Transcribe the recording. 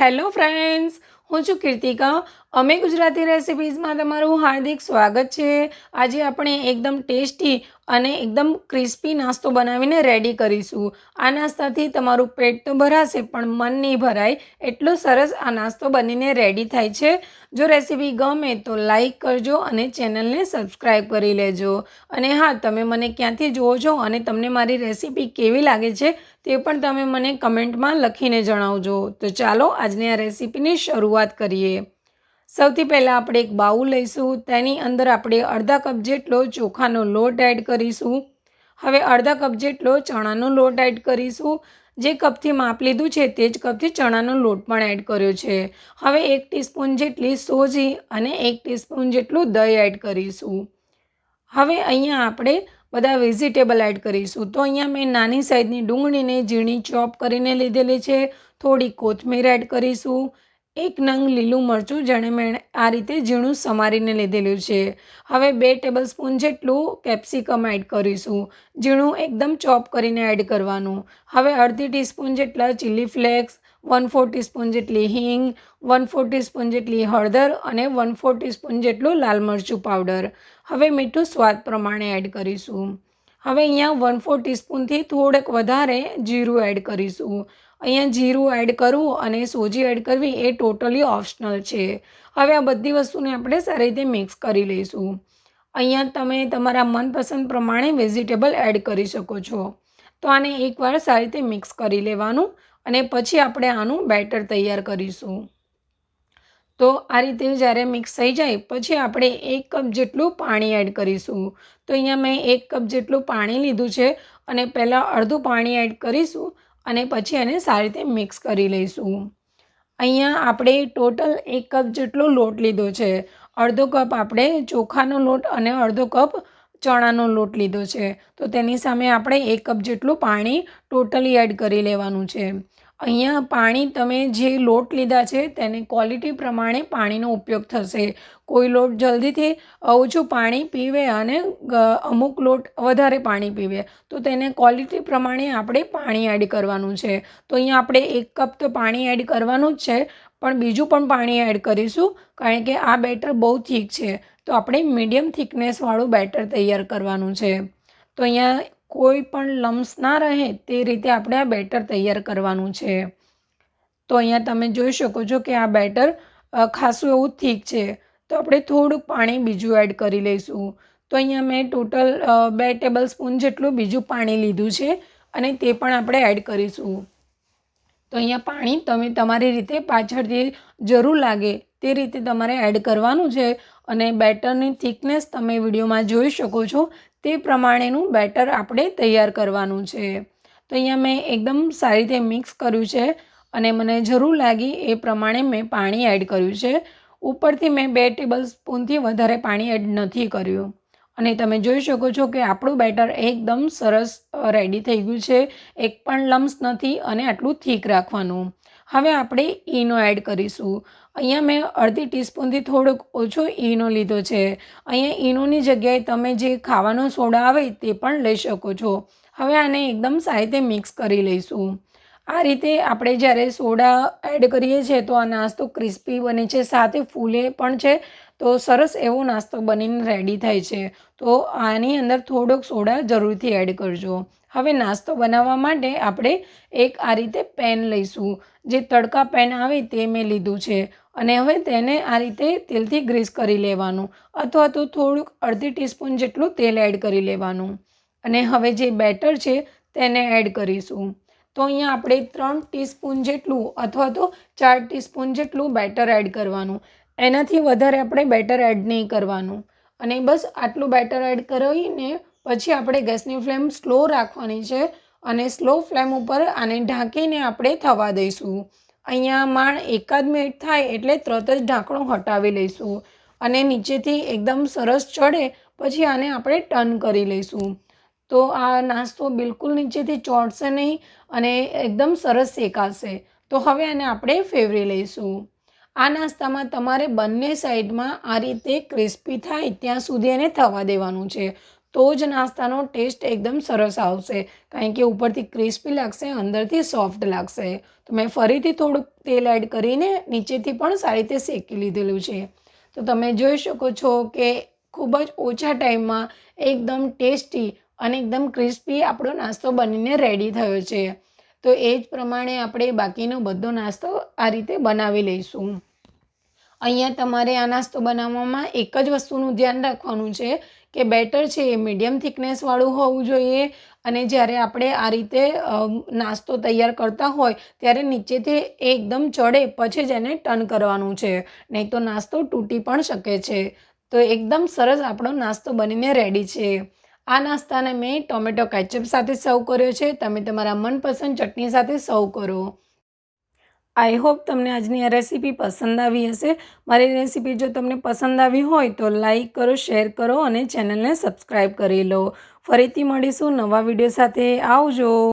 Hello friends, હું છું કીર્તિકા. અમે ગુજરાતી રેસિપીઝમાં તમારું હાર્દિક સ્વાગત છે. આજે આપણે એકદમ ટેસ્ટી અને એકદમ ક્રિસ્પી નાસ્તો બનાવીને રેડી કરીશું. આ નાસ્તાથી તમારું પેટ તો ભરાશે, પણ મન નહીં ભરાય. એટલો સરસ આ નાસ્તો બનીને રેડી થાય છે. જો રેસીપી ગમે તો લાઈક કરજો અને ચેનલને સબસ્ક્રાઈબ કરી લેજો. અને હા, તમે મને ક્યાંથી જુઓ છો અને તમને મારી રેસીપી કેવી લાગે છે, તે પણ તમે મને કમેન્ટમાં લખીને જણાવજો. તો ચાલો, આજની આ રેસીપીની શરૂઆત કરીએ. સૌથી પહેલાં આપણે એક બાઉલ લઈશું, તેની અંદર આપણે અડધા કપ જેટલો ચોખાનો લોટ એડ કરીશું. હવે અડધા કપ જેટલો ચણાનો લોટ એડ કરીશું. જે કપથી માપ લીધું છે તે જ કપથી ચણાનો લોટ પણ એડ કર્યો છે. હવે એક ટીસ્પૂન જેટલી સોજી અને એક ટીસ્પૂન જેટલું દહીં એડ કરીશું. હવે અહીંયા આપણે બધા વેજીટેબલ એડ કરીશું. તો અહીંયા મેં નાની સાઇઝની ડુંગળીને ઝીણી ચોપ કરીને લીધેલી છે. થોડી કોથમીર એડ કરીશું. એક નંગ લીલું મરચું જેણે મેં આ રીતે ઝીણું સમારીને લીધેલું છે. હવે બે ટેબલ સ્પૂન જેટલું કેપ્સિકમ એડ કરીશું. ઝીણું એકદમ ચોપ કરીને એડ કરવાનું. હવે અડધી ટીસ્પૂન જેટલા chilli flakes, one four teaspoon જેટલી હિંગ, વન ફોર ટીસ્પૂન જેટલી હળદર અને વન ફોર ટીસ્પૂન જેટલું લાલ મરચું પાવડર. હવે મીઠું સ્વાદ પ્રમાણે એડ કરીશું. હવે અહીંયા વન ફોર ટીસ્પૂનથી થોડેક વધારે જીરું એડ કરીશું. અહીંયા જીરું એડ કરવું અને સોજી એડ કરવી એ ટોટલી ઓપ્શનલ છે. હવે આ બધી વસ્તુને આપણે સારી રીતે મિક્સ કરી લઈશું. અહીંયા તમે તમારા મનપસંદ પ્રમાણે વેજીટેબલ એડ કરી શકો છો. તો આને એકવાર સારી રીતે મિક્સ કરી લેવાનું અને પછી આપણે આનું બેટર તૈયાર કરીશું. તો આ રીતે જ્યારે મિક્સ થઈ જાય, પછી આપણે એક કપ જેટલું પાણી એડ કરીશું. તો અહીંયા મેં એક કપ જેટલું પાણી લીધું છે અને પહેલાં અડધું પાણી એડ કરીશું અને પછી એને સારી રીતે મિક્સ કરી લઈશું. અહીંયા આપણે ટોટલ એક કપ જેટલો લોટ લીધો છે. અડધો કપ આપણે ચોખાનો લોટ અને અડધો કપ ચણાનો લોટ લીધો છે. તો તેની સામે આપણે એક કપ જેટલું પાણી ટોટલી એડ કરી લેવાનું છે. અહીંયા પાણી તમે જે લોટ લીધા છે તેને ક્વોલિટી પ્રમાણે પાણીનો ઉપયોગ થશે. કોઈ લોટ જલ્દીથી ઓછું પાણી પીવે અને અમુક લોટ વધારે પાણી પીવે, તો તેને ક્વોલિટી પ્રમાણે આપણે પાણી એડ કરવાનું છે. તો અહીંયા આપણે એક કપ તો પાણી એડ કરવાનું જ છે, પણ બીજું પણ પાણી એડ કરીશું, કારણ કે આ બેટર બહુ થીક છે. તો આપણે મીડિયમ થિકનેસવાળું બેટર તૈયાર કરવાનું છે. તો અહીંયા કોઈ પણ લમ્સ ના રહે તે રીતે આપણે આ બેટર તૈયાર કરવાનું છે. તો અહીંયા તમે જોઈ શકો છો કે આ બેટર ખાસું એવું થીક છે. તો આપણે થોડુંક પાણી બીજું એડ કરી લઈશું. તો અહીંયા મેં ટોટલ બે ટેબલ સ્પૂન જેટલું બીજું પાણી લીધું છે અને તે પણ આપણે એડ કરીશું. તો અહીંયા પાણી તમે તમારી રીતે પાછળથી જરૂર લાગે તે રીતે તમારે એડ કરવાનું છે અને બેટરની થિકનેસ તમે વિડીયોમાં જોઈ શકો છો. તે પ્રમાણેનું બેટર આપણે તૈયાર કરવાનું છે. તો અહીંયા મેં એકદમ સારી રીતે મિક્સ કર્યું છે અને મને જરૂર લાગી એ પ્રમાણે મેં પાણી એડ કર્યું છે. ઉપરથી મેં બે ટેબલ સ્પૂનથી વધારે પાણી એડ નથી કર્યું. અને તમે જોઈ શકો છો કે આપણું બેટર એકદમ સરસ રેડી થઈ ગયું છે. એક પણ લમ્સ નથી અને આટલું થીક રાખવાનું. હવે આપણે ઈનો એડ કરીશું. અહીંયા મેં અડધી ટીસ્પૂનથી થોડોક ઓછો ઈનો લીધો છે. અહીંયા ઈનોની જગ્યાએ તમે જે ખાવાનો સોડા આવે તે પણ લઈ શકો છો. હવે આને એકદમ સારી રીતે મિક્સ કરી લઈશું. આ રીતે આપણે જ્યારે સોડા એડ કરીએ છીએ તો આ નાસ્તો ક્રિસ્પી બને છે, સાથે ફૂલે પણ છે. તો સરસ એવો નાસ્તો બનીને રેડી થાય છે. તો આની અંદર થોડોક સોડા જરૂરથી એડ કરજો. હવે નાસ્તો બનાવવા માટે આપણે એક આ રીતે પેન લઈશું. જે તડકા પેન આવે તે મેં લીધું છે. અને હવે તેને આ રીતે તેલથી ગ્રીસ કરી લેવાનું. અથવા તો થોડુંક અડધી ટીસ્પૂન જેટલું તેલ એડ કરી લેવાનું. અને હવે જે બેટર છે તેને એડ કરીશું. તો અહીંયા આપણે ત્રણ ટીસ્પૂન જેટલું અથવા તો ચાર ટીસ્પૂન જેટલું બેટર એડ કરવાનું. એનાથી વધારે આપણે બેટર એડ નહીં કરવાનું. અને બસ આટલું બેટર એડ કરીને પછી આપણે ગેસની ફ્લેમ સ્લો રાખવાની છે અને સ્લો ફ્લેમ ઉપર આને ઢાંકીને આપણે થવા દઈશું. અહીંયા માણ એકાદ મિનિટ થાય એટલે તરત જ ઢાંકણું હટાવી લઈશું અને નીચેથી એકદમ સરસ ચડે પછી આને આપણે ટર્ન કરી લઈશું. તો આ નાસ્તો બિલકુલ નીચેથી ચોંટશે નહીં અને એકદમ સરસ શેકાશે. તો હવે આને આપણે ફેવરી લઈશું. આ નાસ્તામાં તમારે બંને સાઈડમાં આ રીતે ક્રિસ્પી થાય ત્યાં સુધી એને થવા દેવાનું છે. તો જ નાસ્તાનો ટેસ્ટ એકદમ સરસ આવશે. કારણ કે ઉપરથી ક્રિસ્પી લાગશે, અંદરથી સોફ્ટ લાગશે. તો મેં ફરીથી થોડુંક તેલ એડ કરીને નીચેથી પણ સારી રીતે શેકી લીધેલું છે. તો તમે જોઈ શકો છો કે ખૂબ જ ઓછા ટાઈમમાં એકદમ ટેસ્ટી અને એકદમ ક્રિસ્પી આપણો નાસ્તો બનીને રેડી થયો છે. તો એ જ પ્રમાણે આપણે બાકીનો બધો નાસ્તો આ રીતે બનાવી લઈશું. અહીંયા તમારે આ નાસ્તો બનાવવામાં એક જ વસ્તુનું ધ્યાન રાખવાનું છે કે બેટર છે એ મીડિયમ થિકનેસવાળું હોવું જોઈએ અને જ્યારે આપણે આ રીતે નાસ્તો તૈયાર કરતા હોય ત્યારે નીચેથી એકદમ ચડે પછી જ એને ટર્ન કરવાનું છે. નહીં તો નાસ્તો તૂટી પણ શકે છે. તો એકદમ સરસ આપણો નાસ્તો બનીને રેડી છે. આ નાસ્તાને મેં ટોમેટો કેચઅપ સાથે સર્વ કર્યો છે. તમે તમારા મનપસંદ ચટણી સાથે સર્વ કરો. આઈ હોપ તમને આજની આ રેસીપી પસંદ આવી હશે. મારી રેસીપી જો તમને પસંદ આવી હોય તો લાઈક કરો શેર કરો અને ચેનલને સબસ્ક્રાઈબ કરી લો. ફરીથી મળીશું નવા વીડિયો સાથે. આવજો!